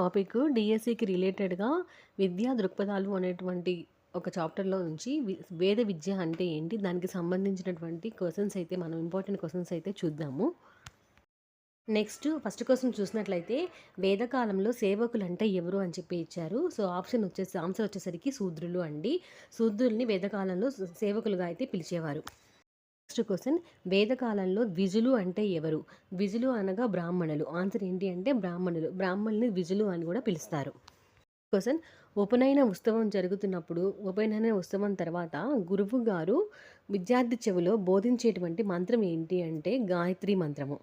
Topic డిఎస్సికి రిలేటెడ్‌గా విద్యా దృక్పథాలు అనేటువంటి ఒక చాప్టర్‌లో నుంచి వేద విద్య అంటే ఏంటి? దానికి సంబంధించినటువంటి క్వశ్చన్స్ అయితే మనం ఇంపార్టెంట్ క్వశ్చన్స్ అయితే చూద్దాము. నెక్స్ట్ ఫస్ట్ క్వశ్చన్ చూసినట్లయితే వేదకాలంలో సేవకులంటే ఎవరు అని చెప్పి ఇచ్చారు. సో, ఆప్షన్ వచ్చేసి ఆన్సర్ వచ్చేసరికి శూద్రులు అండి. శూద్రుల్ని వేదకాలంలో సేవకులుగా అయితే పిలిచేవారు. నెక్స్ట్ క్వశ్చన్ వేదకాలంలో ద్విజులు అంటే ఎవరు? ద్విజులు అనగా బ్రాహ్మణులు. ఆన్సర్ ఏంటి అంటే బ్రాహ్మణులు. బ్రాహ్మణుల్ని ద్విజులు అని కూడా పిలుస్తారు. క్వశ్చన్ ఉపనయన ఉత్సవం జరుగుతున్నప్పుడు ఉపనయన ఉత్సవం తర్వాత గురువు గారు విద్యార్థి చెవిలో బోధించేటువంటి మంత్రం ఏంటి అంటే గాయత్రి మంత్రము.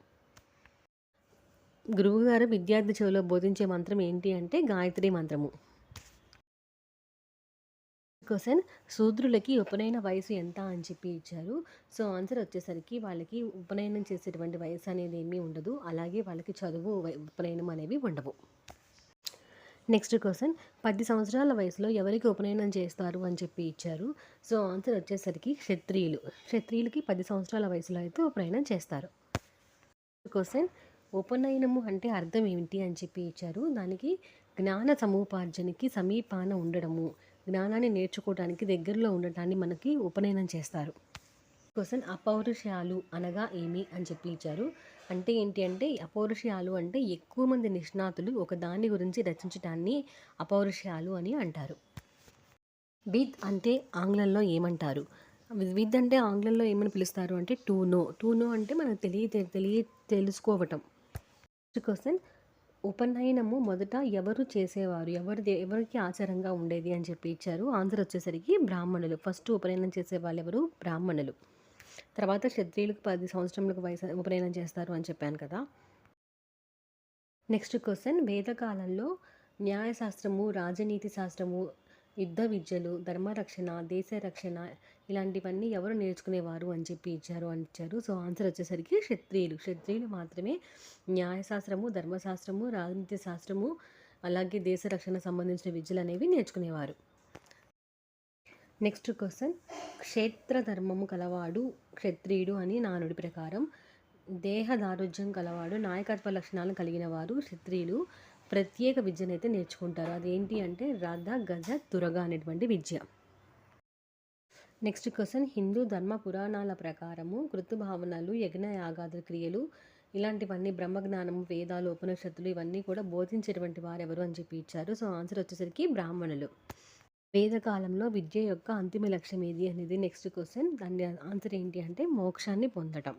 గురువుగారు విద్యార్థి చెవిలో బోధించే మంత్రం ఏంటి అంటే గాయత్రి మంత్రము. క్వశ్చన్ శూద్రులకి ఉపనయన వయసు ఎంత అని చెప్పి ఇచ్చారు. సో, ఆన్సర్ వచ్చేసరికి వాళ్ళకి ఉపనయనం చేసేటువంటి వయసు అనేది ఏమీ ఉండదు. అలాగే వాళ్ళకి చదువు ఉపనయనం అనేవి ఉండవు. నెక్స్ట్ క్వశ్చన్ పది సంవత్సరాల వయసులో ఎవరికి ఉపనయనం చేస్తారు అని చెప్పి ఇచ్చారు. సో, ఆన్సర్ వచ్చేసరికి క్షత్రియులు. క్షత్రియులకి పది సంవత్సరాల వయసులో అయితే ఉపనయనం చేస్తారు. క్వశ్చన్ ఉపనయనము అంటే అర్థం ఏమిటి అని చెప్పి ఇచ్చారు. దానికి జ్ఞాన సముపార్జనకి సమీపాన ఉండడము. జ్ఞానాన్ని నేర్చుకోవడానికి దగ్గరలో ఉండటాన్ని మనకి ఉపనయనం చేస్తారు. క్వశ్చన్ అపౌరుషాలు అనగా ఏమి అని చెప్పి ఇచ్చారు. అంటే ఏంటి అంటే అపౌరుషాలు అంటే ఎక్కువ మంది నిష్ణాతులు ఒక దాని గురించి రచించటాన్ని అపౌరుషాలు అని అంటారు. విత్ అంటే ఆంగ్లంలో ఏమంటారు? విత్ అంటే ఆంగ్లంలో ఏమని పిలుస్తారు అంటే టూ నో. టూ నో అంటే మనకు తెలియ తెలియ తెలుసుకోవటం. క్వశ్చన్ ఉపనయనము మొదట ఎవరు చేసేవారు? ఎవరిది ఎవరికి ఆచారంగా ఉండేది అని చెప్పి ఇచ్చారు. ఆన్సర్ వచ్చేసరికి బ్రాహ్మణులు. ఫస్ట్ ఉపనయనం చేసేవాళ్ళు ఎవరు? బ్రాహ్మణులు. తర్వాత క్షత్రియులకు పది సంవత్సరములకు వయసు ఉపనయనం చేస్తారు అని చెప్పాను కదా! నెక్స్ట్ క్వశ్చన్ వేదకాలంలో న్యాయశాస్త్రము, రాజనీతి శాస్త్రము, యుద్ధ విద్యలు, ధర్మరక్షణ, దేశ రక్షణ ఇలాంటివన్నీ ఎవరు నేర్చుకునేవారు అని చెప్పి ఇచ్చారు అని ఇచ్చారు. సో, ఆన్సర్ వచ్చేసరికి క్షత్రియులు. క్షత్రియులు మాత్రమే న్యాయశాస్త్రము, ధర్మశాస్త్రము, రాజనీతి శాస్త్రము అలాగే దేశ రక్షణ సంబంధించిన విద్యలు అనేవి నేర్చుకునేవారు. నెక్స్ట్ క్వశ్చన్ క్షేత్ర ధర్మము కలవాడు క్షత్రియుడు అని నానుడి ప్రకారం దేహ దారుఢ్యం కలవాడు నాయకత్వ లక్షణాలను కలిగిన వారు క్షత్రియులు ప్రత్యేక విద్యనైతే నేర్చుకుంటారు. అదేంటి అంటే రథ, గజ, తురగ అనేటువంటి విద్య. నెక్స్ట్ క్వశ్చన్ హిందూ ధర్మ పురాణాల ప్రకారము కృతుభావనలు, యజ్ఞయాగాద క్రియలు ఇలాంటివన్నీ బ్రహ్మజ్ఞానము, వేదాలు, ఉపనిషత్తులు ఇవన్నీ కూడా బోధించేటువంటి ఎవరు అని చెప్పి ఇచ్చారు. సో, ఆన్సర్ వచ్చేసరికి బ్రాహ్మణులు. వేదకాలంలో విద్య యొక్క అంతిమ లక్ష్యం ఏది అనేది నెక్స్ట్ క్వశ్చన్ దాని ఆన్సర్ ఏంటి అంటే మోక్షాన్ని పొందటం.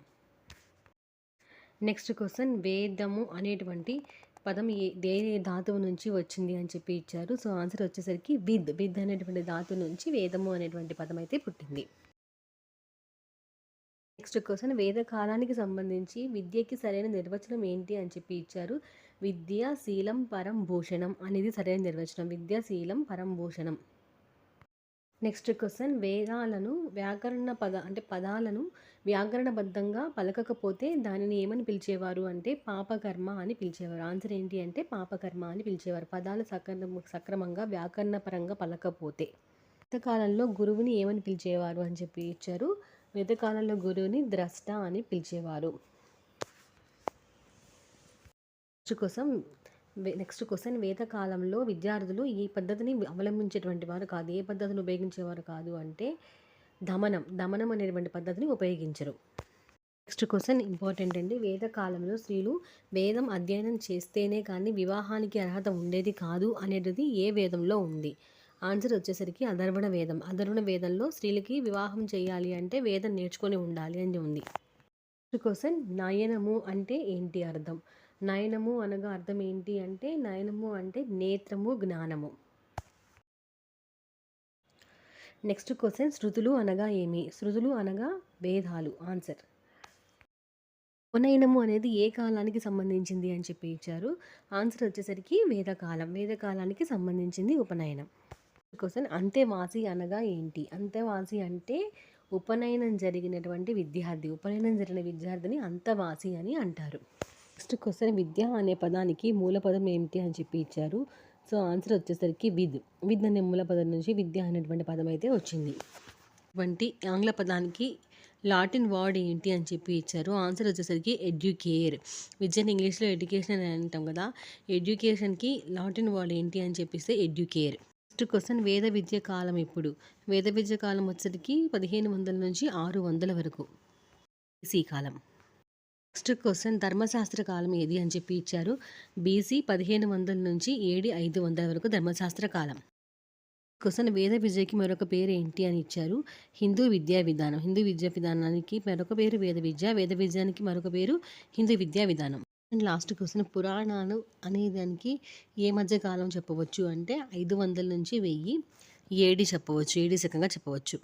నెక్స్ట్ క్వశ్చన్ వేదము అనేటువంటి పదం ఏ ఏ ధాతువు నుంచి వచ్చింది అని చెప్పి ఇచ్చారు. సో, ఆన్సర్ వచ్చేసరికి విద్. విద్ అనేటువంటి ధాతువు నుంచి వేదము అనేటువంటి పదం అయితే పుట్టింది. నెక్స్ట్ క్వెషన్ వేదకాలానికి సంబంధించి విద్యకి సరైన నిర్వచనం ఏంటి అని చెప్పి ఇచ్చారు. విద్య శీలం పరం భూషణం అనేది సరైన నిర్వచనం. విద్య శీలం పరం భూషణం. నెక్స్ట్ క్వశ్చన్ వేదాలను వ్యాకరణ పద అంటే పదాలను వ్యాకరణబద్ధంగా పలకకపోతే దానిని ఏమని పిలిచేవారు అంటే పాపకర్మ అని పిలిచేవారు. ఆన్సర్ ఏంటి అంటే పాపకర్మ అని పిలిచేవారు. పదాలు సక్రమ సక్రమంగా వ్యాకరణపరంగా పలకపోతే. వేదకాలంలో గురువుని ఏమని పిలిచేవారు అని చెప్పి ఇచ్చారు. వేదకాలంలో గురువుని ద్రష్ట అని పిలిచేవారు. కోసం నెక్స్ట్ క్వశ్చన్ వేదకాలంలో విద్యార్థులు ఈ పద్ధతిని అవలంబించేటువంటి వారు కాదు. ఏ పద్ధతిని ఉపయోగించేవారు కాదు అంటే దమనం. దమనం అనేటువంటి పద్ధతిని ఉపయోగించరు. నెక్స్ట్ క్వశ్చన్ ఇంపార్టెంట్ అండి. వేదకాలంలో స్త్రీలు వేదం అధ్యయనం చేస్తేనే కానీ వివాహానికి అర్హత ఉండేది కాదు అనేది ఏ వేదంలో ఉంది? ఆన్సర్ వచ్చేసరికి అధర్వణ వేదం. అధర్వణ వేదంలో స్త్రీలకి వివాహం చేయాలి అంటే వేదం నేర్చుకొని ఉండాలి అని ఉంది. నెక్స్ట్ క్వెషన్ నయనము అంటే ఏంటి అర్థం? నయనము అనగా అర్థం ఏంటి అంటే నయనము అంటే నేత్రము, జ్ఞానము. నెక్స్ట్ క్వశ్చన్ శృతులు అనగా ఏమి? శృతులు అనగా వేదాలు. ఆన్సర్. ఉపనయనము అనేది ఏ కాలానికి సంబంధించింది అని చెప్పి ఇచ్చారు. ఆన్సర్ వచ్చేసరికి వేదకాలం. వేదకాలానికి సంబంధించింది ఉపనయనం. క్వశ్చన్ అంతేవాసి అనగా ఏంటి? అంతేవాసి అంటే ఉపనయనం జరిగినటువంటి విద్యార్థి. ఉపనయనం జరిగిన విద్యార్థిని అంతవాసి అని అంటారు. నెక్స్ట్ క్వశ్చన్ విద్య అనే పదానికి మూలపదం ఏమిటి అని చెప్పి ఇచ్చారు. సో, ఆన్సర్ వచ్చేసరికి విద్. విద్ అనే మూలపదం నుంచి విద్య అనేటువంటి పదం అయితే వచ్చింది. వంటి ఆంగ్ల పదానికి లాటిన్ వర్డ్ ఏంటి అని చెప్పి ఇచ్చారు. ఆన్సర్ వచ్చేసరికి ఎడ్యుకేర్. విద్యను ఇంగ్లీష్లో ఎడ్యుకేషన్ అని అంటాం కదా. ఎడ్యుకేషన్కి లాటిన్ వర్డ్ ఏంటి అని చెప్పిస్తే ఎడ్యుకేర్. నెక్స్ట్ క్వశ్చన్ వేద విద్య కాలం ఇప్పుడు వేద విద్య కాలం వచ్చేసరికి పదిహేను వందల నుంచి ఆరు వందల వరకు. బీసీ కాలం. నెక్స్ట్ క్వశ్చన్ ధర్మశాస్త్ర కాలం ఏది అని చెప్పి ఇచ్చారు. బీసీ పదిహేను వందల నుంచి ఏడి ఐదు వందల వరకు ధర్మశాస్త్ర కాలం. క్వశ్చన్ వేద విద్యకి మరొక పేరు ఏంటి అని ఇచ్చారు. హిందూ విద్యా విధానం. హిందూ విద్యా విధానానికి మరొక పేరు వేద విద్య వేద విద్యానికి మరొక పేరు హిందూ విద్యా విధానం. అండ్ లాస్ట్ క్వశ్చన్ పురాణాలు అనే దానికి ఏ మధ్య కాలం చెప్పవచ్చు అంటే ఐదు వందల నుంచి వెయ్యి ఏడి చెప్పవచ్చు ఏడి శకంగా చెప్పవచ్చు.